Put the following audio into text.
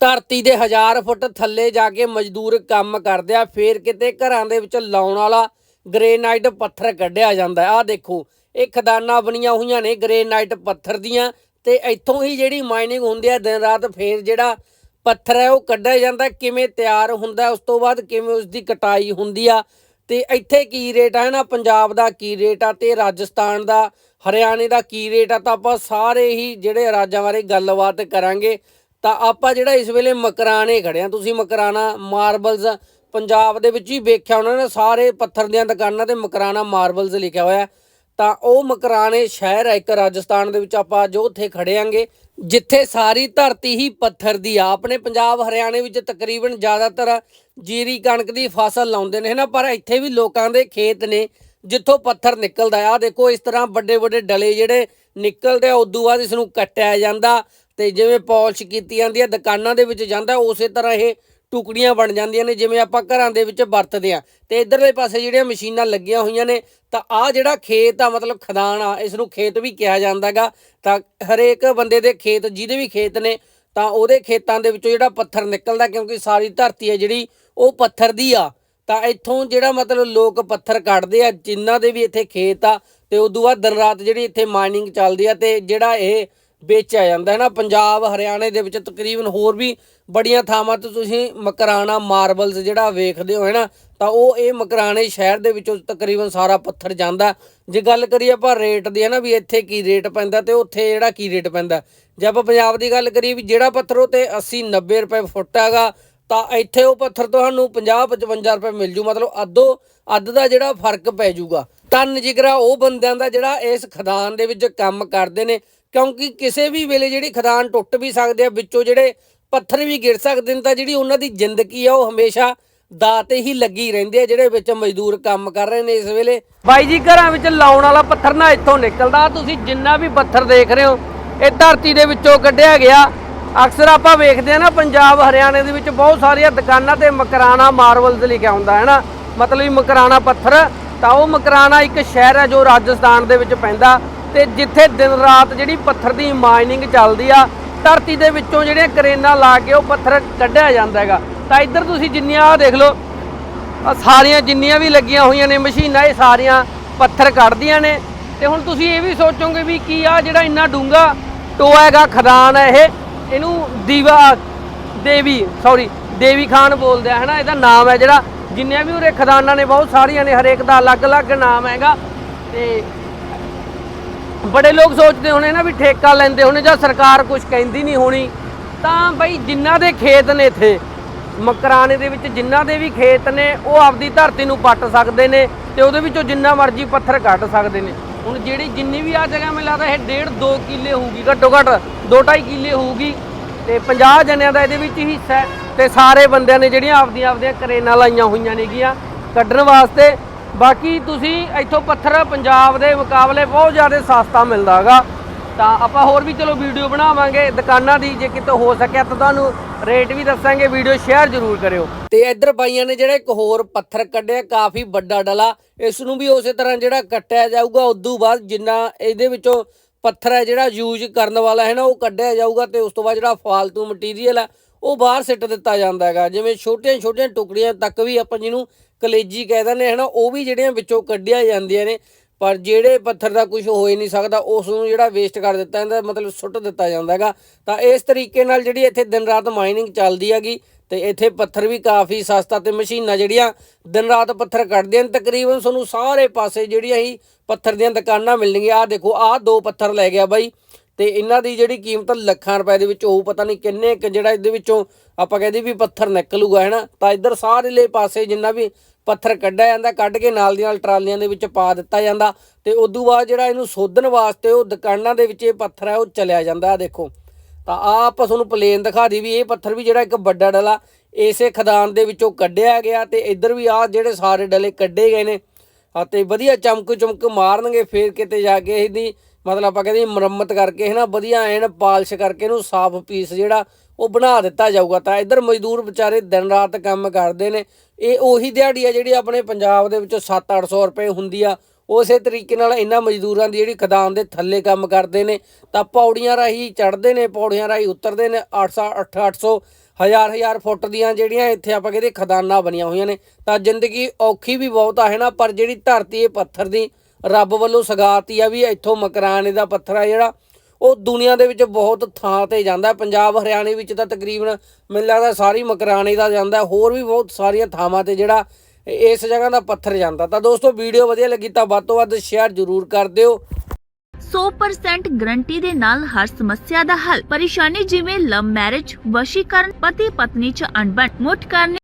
ਧਰਤੀ ਦੇ ਹਜ਼ਾਰ ਫੁੱਟ ਥੱਲੇ ਜਾ ਕੇ ਮਜ਼ਦੂਰ ਕੰਮ ਕਰਦੇ ਆ, ਫੇਰ ਕਿਤੇ ਘਰਾਂ ਦੇ ਵਿੱਚ ਲਾਉਣ ਵਾਲਾ ਗ੍ਰੇਨਾਈਟ ਪੱਥਰ ਕੱਢਿਆ ਜਾਂਦਾ ਆ ਦੇਖੋ, ਇਹ ਖਦਾਨਾਂ ਬਣੀਆਂ ਹੋਈਆਂ ਨੇ ਗ੍ਰੇਨਾਈਟ ਪੱਥਰ ਦੀਆਂ ਤੇ ਇੱਥੋਂ ਹੀ ਜਿਹੜੀ ਮਾਈਨਿੰਗ ਹੁੰਦੀ ਹੈ, ਦਿਨ ਰਾਤ ਫੇਰ ਜਿਹੜਾ ਪੱਥਰ ਹੈ ਉਹ ਕੱਢਿਆ ਜਾਂਦਾ ਕਿਵੇਂ ਤਿਆਰ ਹੁੰਦਾ ਉਸ ਤੋਂ ਬਾਅਦ ਕਿਵੇਂ ਉਸ ਦੀ ਕਟਾਈ ਹੁੰਦੀ ਆ ਤੇ ਇੱਥੇ ਕੀ ਰੇਟ ਹੈ ਨਾ? ਪੰਜਾਬ ਦਾ ਕੀ ਰੇਟ ਆ ਤੇ ਰਾਜਸਥਾਨ ਦਾ, ਹਰਿਆਣੇ ਦਾ ਕੀ ਰੇਟ ਆ, ਤਾਂ ਆਪਾਂ ਸਾਰੇ ਹੀ ਜਿਹੜੇ ਰਾਜਾਂ ਬਾਰੇ ਗੱਲਬਾਤ ਕਰਾਂਗੇ। ਤਾਂ ਆਪਾਂ ਜਿਹੜਾ ਇਸ ਵੇਲੇ ਮਕਰਾਣੇ ਖੜੇ ਆ, ਤੁਸੀਂ ਮਕਰਾਣਾ ਮਾਰਬਲਸ ਪੰਜਾਬ ਦੇ ਵਿੱਚ ਹੀ ਵੇਖਿਆ ਉਹਨਾਂ ਨੇ ਸਾਰੇ ਪੱਥਰ ਦੀਆਂ ਦੁਕਾਨਾਂ ਤੇ ਮਕਰਾਣਾ ਮਾਰਬਲਸ ਲਿਖਿਆ ਹੋਇਆ। ਤਾਂ ਉਹ ਮਕਰਾਣੇ ਸ਼ਹਿਰ ਹੈ ਇੱਕ ਰਾਜਸਥਾਨ ਦੇ ਵਿੱਚ ਆਪਾਂ ਜੋ ਉੱਥੇ ਖੜੇ ਆਂਗੇ, ਜਿੱਥੇ ਸਾਰੀ ਧਰਤੀ ਹੀ ਪੱਥਰ ਦੀ ਆ। ਆਪਣੇ ਪੰਜਾਬ ਹਰਿਆਣੇ ਵਿੱਚ ਤਕਰੀਬਨ ਜ਼ਿਆਦਾਤਰ ਜੀਰੀ ਕਣਕ ਦੀ ਫਸਲ ਲਾਉਂਦੇ ਨੇ ਨਾ ਪਰ ਇੱਥੇ ਵੀ ਲੋਕਾਂ ਦੇ ਖੇਤ ਨੇ, ਜਿੱਥੋਂ ਪੱਥਰ ਨਿਕਲਦਾ ਆ। ਦੇਖੋ, ਇਸ ਤਰ੍ਹਾਂ ਵੱਡੇ ਵੱਡੇ ਡਲੇ ਜਿਹੜੇ ਨਿਕਲਦੇ ਆ, ਉਦੋਂ ਬਾਅਦ ਇਸ ਨੂੰ ਕੱਟਿਆ ਜਾਂਦਾ। ਤੇ ਜਿਵੇਂ ਪਾਲਿਸ਼ ਕੀਤੀ ਜਾਂਦੀ ਹੈ ਦੁਕਾਨਾਂ ਦੇ ਵਿੱਚ ਜਾਂਦਾ, ਉਸੇ ਤਰ੍ਹਾਂ ਇਹ ਟੁਕੜੀਆਂ ਬਣ ਜਾਂਦੀਆਂ ਨੇ, ਜਿਵੇਂ ਆਪਾਂ ਘਰਾਂ ਦੇ ਵਿੱਚ ਵਰਤਦੇ ਆ ਤੇ ਇਧਰਲੇ ਪਾਸੇ ਜਿਹੜੀਆਂ ਮਸ਼ੀਨਾਂ ਲੱਗੀਆਂ ਹੋਈਆਂ ਨੇ, ਤਾਂ ਆ ਜਿਹੜਾ ਖੇਤ ਆ, ਮਤਲਬ ਖਦਾਨ ਆ ਇਸ ਨੂੰ ਖੇਤ ਵੀ ਕਿਹਾ ਜਾਂਦਾਗਾ ਤਾਂ ਹਰੇਕ ਬੰਦੇ ਦੇ ਖੇਤ, ਜਿਹਦੇ ਵੀ ਖੇਤ ਨੇ, ਤਾਂ ਉਹਦੇ ਖੇਤਾਂ ਦੇ ਵਿੱਚੋਂ ਜਿਹੜਾ ਪੱਥਰ ਨਿਕਲਦਾ, ਕਿਉਂਕਿ ਸਾਰੀ ਧਰਤੀ ਹੈ ਜਿਹੜੀ, ਉਹ ਪੱਥਰ ਦੀ ਆ। ਤਾਂ ਇੱਥੋਂ ਜਿਹੜਾ ਮਤਲਬ ਲੋਕ ਪੱਥਰ ਕੱਢਦੇ ਆ, ਜਿਨ੍ਹਾਂ ਦੇ ਵੀ ਇੱਥੇ ਖੇਤ ਆ, ਤੇ ਉਦੋਂ ਬਾਅਦ ਦਿਨ ਰਾਤ ਜਿਹੜੀ ਇੱਥੇ ਮਾਈਨਿੰਗ ਚੱਲਦੀ ਆ, ਤੇ ਜਿਹੜਾ ਇਹ ਵੇਚਿਆ ਜਾਂਦਾ ਹੈ ਨਾ। ਪੰਜਾਬ, ਹਰਿਆਣੇ ਦੇ ਵਿੱਚ ਤਕਰੀਬਨ ਹੋਰ ਵੀ ਬੜੀਆਂ ਥਾਵਾਂ ਤੇ ਤੁਸੀਂ ਮਕਰਾਣਾ ਮਾਰਬਲਸ ਜਿਹੜਾ ਵੇਖਦੇ ਹੋ, ਹੈ ਨਾ, ਤਾਂ ਉਹ ਇਹ ਮਕਰਾਣੇ ਸ਼ਹਿਰ ਦੇ ਵਿੱਚੋਂ ਤਕਰੀਬਨ ਸਾਰਾ ਪੱਥਰ ਜਾਂਦਾ ਜੇ ਗੱਲ ਕਰੀਏ ਆਪਾਂ ਰੇਟ ਦੀ, ਹੈ ਨਾ, ਵੀ ਇੱਥੇ ਕੀ ਰੇਟ ਪੈਂਦਾ ਤੇ ਉੱਥੇ ਜਿਹੜਾ ਕੀ ਰੇਟ ਪੈਂਦਾ ਜੇ ਆਪਾਂ ਪੰਜਾਬ ਦੀ ਗੱਲ ਕਰੀਏ ਵੀ ਜਿਹੜਾ ਪੱਥਰ ਉਹ ਤੇ 80 90 ਰੁਪਏ ਫੁੱਟ ਹੈਗਾ, ਤਾਂ ਇੱਥੇ ਉਹ ਪੱਥਰ ਤੁਹਾਨੂੰ 50 55 ਰੁਪਏ ਮਿਲ ਜੂ। ਮਤਲਬ ਅੱਧੋ, ਅੱਧ ਦਾ ਜਿਹੜਾ ਫ਼ਰਕ ਪੈ ਜੂਗਾ। ਤਨ ਜਿਗਰਾ ਉਹ ਬੰਦਿਆਂ ਦਾ ਜਿਹੜਾ ਇਸ ਖਦਾਨ ਦੇ ਵਿੱਚ ਕੰਮ ਕਰਦੇ ਨੇ, ਕਿਉਂਕਿ ਕਿਸੇ ਵੀ ਵੇਲੇ ਜਿਹੜੀ ਖਦਾਨ ਟੁੱਟ ਵੀ ਸਕਦੇ ਆ, ਵਿੱਚੋਂ ਜਿਹੜੇ ਪੱਥਰ ਵੀ ਗਿਰ ਸਕਦੇ ਨੇ, ਤਾਂ ਜਿਹੜੀ ਉਹਨਾਂ ਦੀ ਜ਼ਿੰਦਗੀ ਆ, ਉਹ ਹਮੇਸ਼ਾ ਦਾਅ ਹੀ ਲੱਗੀ ਰਹਿੰਦੀ ਆ, ਜਿਹੜੇ ਵਿੱਚ ਮਜ਼ਦੂਰ ਕੰਮ ਕਰ ਰਹੇ ਨੇ ਇਸ ਵੇਲੇ। ਬਾਈ ਜੀ, ਘਰਾਂ ਵਿੱਚ ਲਾਉਣ ਵਾਲਾ ਪੱਥਰ ਨਾ ਇੱਥੋਂ ਨਿਕਲਦਾ। ਤੁਸੀਂ ਜਿੰਨਾ ਵੀ ਪੱਥਰ ਦੇਖ ਰਹੇ ਹੋ, ਇਹ ਧਰਤੀ ਦੇ ਵਿੱਚੋਂ ਕੱਢਿਆ ਗਿਆ। ਅਕਸਰ ਆਪਾਂ ਵੇਖਦੇ ਆ ਨਾ, ਪੰਜਾਬ, ਹਰਿਆਣੇ ਦੇ ਵਿੱਚ ਬਹੁਤ ਸਾਰੀਆਂ ਦੁਕਾਨਾਂ ਤੇ ਮਕਰਾਣਾ ਮਾਰਬਲਸ ਲਿਖਿਆ ਹੁੰਦਾ ਹੈ ਨਾ। ਮਤਲਬ ਮਕਰਾਣਾ ਪੱਥਰ ਤਾਂ ਉਹ ਮਕਰਾਣਾ ਇੱਕ ਸ਼ਹਿਰ ਹੈ ਜੋ ਰਾਜਸਥਾਨ ਦੇ ਵਿੱਚ ਪੈਂਦਾ ਤੇ ਜਿੱਥੇ ਦਿਨ ਰਾਤ ਜਿਹੜੀ ਪੱਥਰ ਦੀ ਮਾਈਨਿੰਗ ਚੱਲਦੀ ਆ, ਧਰਤੀ ਦੇ ਵਿੱਚੋਂ ਜਿਹੜੀਆਂ ਕਰੇਨਾਂ ਲਾ ਕੇ ਉਹ ਪੱਥਰ ਕੱਢਿਆ ਜਾਂਦਾ ਹੈਗਾ। ਤਾਂ ਇੱਧਰ ਤੁਸੀਂ ਜਿੰਨੀਆਂ ਆ ਦੇਖ ਲਓ ਆ ਸਾਰੀਆਂ ਜਿੰਨੀਆਂ ਵੀ ਲੱਗੀਆਂ ਹੋਈਆਂ ਨੇ ਮਸ਼ੀਨਾਂ, ਇਹ ਸਾਰੀਆਂ ਪੱਥਰ ਕੱਢਦੀਆਂ ਨੇ। ਤੇ ਹੁਣ ਤੁਸੀਂ ਇਹ ਵੀ ਸੋਚੋਗੇ ਵੀ ਕੀ ਆ ਜਿਹੜਾ ਇੰਨਾ ਡੂੰਗਾ ਟੋਆ ਹੈਗਾ, ਖਦਾਨ ਹੈ ਇਹ, ਇਹਨੂੰ ਦੀਵਾ ਦੇਵੀ ਸੌਰੀ ਦੇਵੀ ਖਾਨ ਬੋਲਦੇ ਆ, ਹਨਾ? ਇਹਦਾ ਨਾਮ ਹੈ ਜਿਹੜਾ ਜਿੰਨੇ ਵੀ ਉਰੇ ਖਦਾਨਾਂ ਨੇ, ਬਹੁਤ ਸਾਰੀਆਂ ਨੇ, ਹਰੇਕ ਦਾ ਅਲੱਗ-ਅਲੱਗ ਨਾਮ ਹੈਗਾ। ਤੇ ਬੜੇ ਲੋਕ ਸੋਚਦੇ ਹੋਣੇ ਨਾ ਵੀ ਠੇਕਾ ਲੈਂਦੇ ਹੋਣੇ ਜਾਂ ਸਰਕਾਰ ਕੁਝ ਕਹਿੰਦੀ ਨਹੀਂ ਹੋਣੀ। ਤਾਂ ਬਈ ਜਿਨ੍ਹਾਂ ਦੇ ਖੇਤ ਨੇ ਇੱਥੇ, ਮਕਰਾਣੇ ਦੇ ਵਿੱਚ ਜਿਨ੍ਹਾਂ ਦੇ ਵੀ ਖੇਤ ਨੇ, ਉਹ ਆਪਦੀ ਧਰਤੀ ਨੂੰ ਪੱਟ ਸਕਦੇ ਨੇ ਤੇ ਉਹਦੇ ਵਿੱਚੋਂ ਜਿੰਨਾ ਮਰਜ਼ੀ ਪੱਥਰ ਕੱਢ ਸਕਦੇ ਨੇ। ਹੁਣ ਜਿਹੜੀ ਜਿੰਨੀ ਵੀ ਆ ਜਗ੍ਹਾ ਮੈਨੂੰ ਲੱਗਦਾ ਇਹ ਡੇਢ 2 ਕਿੱਲੇ ਹੋਊਗੀ, ਘੱਟੋ ਘੱਟ 2.5 ਕਿੱਲੇ ਹੋਊਗੀ। ਤੇ 50 ਜਣਿਆਂ ਦਾ ਇਹਦੇ ਵਿੱਚ ਹੀ ਹਿੱਸਾ ਹੈ। ਤੇ ਸਾਰੇ ਬੰਦਿਆਂ ਨੇ ਜਿਹੜੀਆਂ ਆਪਦੀਆਂ ਆਪਦੀਆਂ ਕਰੇਨਾਂ ਲਾਈਆਂ ਹੋਈਆਂ ਨੇਗੀਆਂ ਕੱਢਣ ਵਾਸਤੇ। ਬਾਕੀ ਤੁਸੀਂ ਇੱਥੋਂ ਪੱਥਰ ਪੰਜਾਬ ਦੇ ਮੁਕਾਬਲੇ ਬਹੁਤ ਜ਼ਿਆਦਾ ਸਸਤਾ ਮਿਲਦਾ ਹੈਗਾ। ਤਾਂ ਆਪਾਂ ਹੋਰ ਵੀ ਚਲੋ ਵੀਡੀਓ ਬਣਾਵਾਂਗੇ, ਦੁਕਾਨਾਂ ਦੀ ਜੇ ਕਿਤੇ ਹੋ ਸਕਿਆ ਤਾਂ ਤੁਹਾਨੂੰ ਰੇਟ ਵੀ ਦੱਸਾਂਗੇ, ਵੀਡੀਓ ਸ਼ੇਅਰ ਜ਼ਰੂਰ ਕਰਿਓ। ਤੇ ਇੱਧਰ ਬਾਈਆਂ ਨੇ ਜਿਹੜਾ ਇੱਕ ਹੋਰ ਪੱਥਰ ਕੱਢਿਆ, ਕਾਫੀ ਵੱਡਾ ਡਲਾ, ਇਸ ਨੂੰ ਵੀ ਉਸੇ ਤਰ੍ਹਾਂ ਜਿਹੜਾ ਕੱਟਿਆ ਜਾਊਗਾ, ਉਦੋਂ ਬਾਅਦ ਜਿੰਨਾ ਇਹਦੇ ਵਿੱਚੋਂ ਪੱਥਰ ਹੈ ਜਿਹੜਾ ਯੂਜ਼ ਕਰਨ ਵਾਲਾ ਹੈ ਨਾ, ਉਹ ਕੱਢਿਆ ਜਾਊਗਾ ਤੇ ਉਸ ਤੋਂ ਬਾਅਦ ਜਿਹੜਾ ਫਾਲਤੂ ਮਟੀਰੀਅਲ ਹੈ ਉਹ ਬਾਹਰ ਸਿੱਟ ਦਿੱਤਾ ਜਾਂਦਾ ਹੈਗਾ। ਜਿਵੇਂ ਛੋਟੀਆਂ ਛੋਟੀਆਂ ਟੁਕੜੀਆਂ ਤੱਕ ਵੀ ਆਪਾਂ ਜਿਹਨੂੰ ਕਲੇਜੀ ਕਹਿ ਦਿੰਦੇ ਹਨਾ, ਉਹ ਵੀ ਜਿਹੜੀਆਂ ਵਿੱਚੋਂ ਕੱਢੀਆਂ ਜਾਂਦੀਆਂ ਨੇ। ਪਰ ਜਿਹੜੇ ਪੱਥਰ ਦਾ ਕੁਝ ਹੋ ਹੀ ਨਹੀਂ ਸਕਦਾ ਉਸ ਨੂੰ ਜਿਹੜਾ ਵੇਸਟ ਕਰ ਦਿੱਤਾ ਜਾਂਦਾ, ਮਤਲਬ ਸੁੱਟ ਦਿੱਤਾ ਜਾਂਦਾ ਹੈਗਾ। ਤਾਂ ਇਸ ਤਰੀਕੇ ਨਾਲ ਜਿਹੜੀ ਇੱਥੇ ਦਿਨ ਰਾਤ ਮਾਈਨਿੰਗ ਚੱਲਦੀ ਹੈਗੀ ਤੇ ਇੱਥੇ ਪੱਥਰ ਵੀ ਕਾਫੀ ਸਸਤਾ ਤੇ ਮਸ਼ੀਨਾਂ ਜਿਹੜੀਆਂ ਦਿਨ ਰਾਤ ਪੱਥਰ ਕੱਢਦੀਆਂ ਨੇ, ਤਕਰੀਬਨ ਤੁਹਾਨੂੰ ਸਾਰੇ ਪਾਸੇ ਜਿਹੜੀਆਂ ਹੀ ਪੱਥਰ ਦੀਆਂ ਦੁਕਾਨਾਂ ਮਿਲਣਗੀਆਂ। ਆਹ ਦੇਖੋ, ਆਹ ਦੋ ਪੱਥਰ ਲੈ ਗਿਆ ਬਾਈ। ਤੇ ਇਹਨਾਂ ਦੀ ਜਿਹੜੀ ਕੀਮਤ ਲੱਖਾਂ ਰੁਪਏ ਦੇ ਵਿੱਚ ਹੋਊ, ਪਤਾ ਨਹੀਂ ਕਿੰਨੇ ਕੁ ਜਿਹੜਾ ਇਹਦੇ ਵਿੱਚੋਂ ਆਪਾਂ ਕਹਿੰਦੇ ਵੀ ਪੱਥਰ ਨਿਕਲੂਗਾ ਹੈਨਾ ਤਾਂ ਇੱਧਰ ਸਾਰੇਲੇ ਪਾਸੇ ਜਿੰਨਾ ਵੀ ਪੱਥਰ ਕੱਢਿਆ ਜਾਂਦਾ, ਕੱਢ ਕੇ ਨਾਲ ਦੀ ਨਾਲ ਟਰਾਲੀਆਂ ਦੇ ਵਿੱਚ ਪਾ ਦਿੱਤਾ ਜਾਂਦਾ ਤੇ ਉਦੋਂ ਬਾਅਦ ਜਿਹੜਾ ਇਹਨੂੰ ਸੋਧਣ ਵਾਸਤੇ ਉਹ ਦੁਕਾਨਾਂ ਦੇ ਵਿੱਚ ਇਹ ਪੱਥਰ ਹੈ ਉਹ ਚਲਿਆ ਜਾਂਦਾ ਦੇਖੋ। ਤਾਂ ਆ ਆਪਾਂ ਤੁਹਾਨੂੰ ਪਲੇਨ ਦਿਖਾ ਦੀ ਵੀ ਇਹ ਪੱਥਰ ਵੀ ਜਿਹੜਾ ਇੱਕ ਵੱਡਾ ਡਲਾ ਇਸੇ ਖਦਾਨ ਦੇ ਵਿੱਚੋਂ ਕੱਢਿਆ ਗਿਆ ਤੇ ਇੱਧਰ ਵੀ ਆ ਜਿਹੜੇ ਸਾਰੇ ਡਲੇ ਕੱਢੇ ਗਏ ਨੇ। ਅਤੇ ਵਧੀਆ ਚਮਕ ਚਮਕ ਮਾਰਨਗੇ, ਫੇਰ ਕਿਤੇ ਜਾ ਕੇ ਇਹਦੀ ਮਤਲਬ ਆਪਾਂ ਕਹਿੰਦੇ ਮੁਰੰਮਤ ਕਰਕੇ ਹੈ ਨਾ ਵਧੀਆ ਐਨ ਪਾਲਿਸ਼ ਕਰਕੇ ਇਹਨੂੰ ਸਾਫ਼ ਪੀਸ ਜਿਹੜਾ ਉਹ ਬਣਾ ਦਿੱਤਾ ਜਾਊਗਾ। ਤਾਂ ਇੱਧਰ ਮਜ਼ਦੂਰ ਵਿਚਾਰੇ ਦਿਨ ਰਾਤ ਕੰਮ ਕਰਦੇ ਨੇ। ਇਹ ਉਹੀ ਦਿਹਾੜੀ ਆ ਜਿਹੜੀ ਆਪਣੇ ਪੰਜਾਬ ਦੇ ਵਿੱਚੋਂ 7-800 ਰੁਪਏ ਹੁੰਦੀ ਆ। ਉਸੇ ਤਰੀਕੇ ਨਾਲ ਇਹਨਾਂ ਮਜ਼ਦੂਰਾਂ ਦੀ ਜਿਹੜੀ ਖਦਾਨ ਦੇ ਥੱਲੇ ਕੰਮ ਕਰਦੇ ਨੇ। ਤਾਂ ਪੌੜੀਆਂ ਰਾਹੀਂ ਚੜ੍ਹਦੇ ਨੇ, ਪੌੜੀਆਂ ਰਾਹੀਂ ਉਤਰਦੇ ਨੇ। 800 800 ਹਜ਼ਾਰ ਹਜ਼ਾਰ ਫੁੱਟ ਦੀਆਂ ਜਿਹੜੀਆਂ ਇੱਥੇ ਆਪਾਂ ਕਹਿੰਦੇ ਖਦਾਨਾਂ ਬਣੀਆਂ ਹੋਈਆਂ ਨੇ। ਤਾਂ ਜ਼ਿੰਦਗੀ ਔਖੀ ਵੀ ਬਹੁਤ ਆ ਹੈ ਨਾ ਪਰ ਜਿਹੜੀ ਧਰਤੀ ਇਹ ਪੱਥਰ ਦੀ ਰੱਬ ਵੱਲੋਂ ਸਗਾਤੀ ਆ ਵੀ ਇੱਥੋਂ ਮਕਰਾਨੇ ਦਾ ਪੱਥਰ ਆ ਜਿਹੜਾ, ਉਹ ਦੁਨੀਆ ਦੇ ਵਿੱਚ ਬਹੁਤ ਥਾਂ ਤੇ ਜਾਂਦਾ ਪੰਜਾਬ ਹਰਿਆਣੇ ਵਿੱਚ ਤਾਂ ਤਕਰੀਬਨ ਮੈਨੂੰ ਲੱਗਦਾ ਸਾਰੀ ਮਕਰਾਨੇ ਦਾ ਜਾਂਦਾ ਹੋਰ ਵੀ ਬਹੁਤ ਸਾਰੀਆਂ ਥਾਵਾਂ ਤੇ ਜਿਹੜਾ ਇਸ ਜਗ੍ਹਾ ਦਾ ਪੱਥਰ ਜਾਂਦਾ। ਤਾਂ ਦੋਸਤੋ, ਵੀਡੀਓ ਵਧੀਆ ਲੱਗੀ ਤਾਂ ਵੱਧ ਤੋਂ ਵੱਧ ਸ਼ੇਅਰ ਜ਼ਰੂਰ ਕਰ ਦਿਓ। 100% ਗਰੰਟੀ ਦੇ ਨਾਲ ਹਰ ਸਮੱਸਿਆ ਦਾ ਹੱਲ। ਪਰੇਸ਼ਾਨੀ ਜਿਵੇਂ ਲਵ ਮੈਰਿਜ ਵਸ਼ੀਕਰਨ ਪਤੀ ਪਤਨੀ ਚ ਅਣਬਣ, ਮੁੱਠ ਕਰਨੇ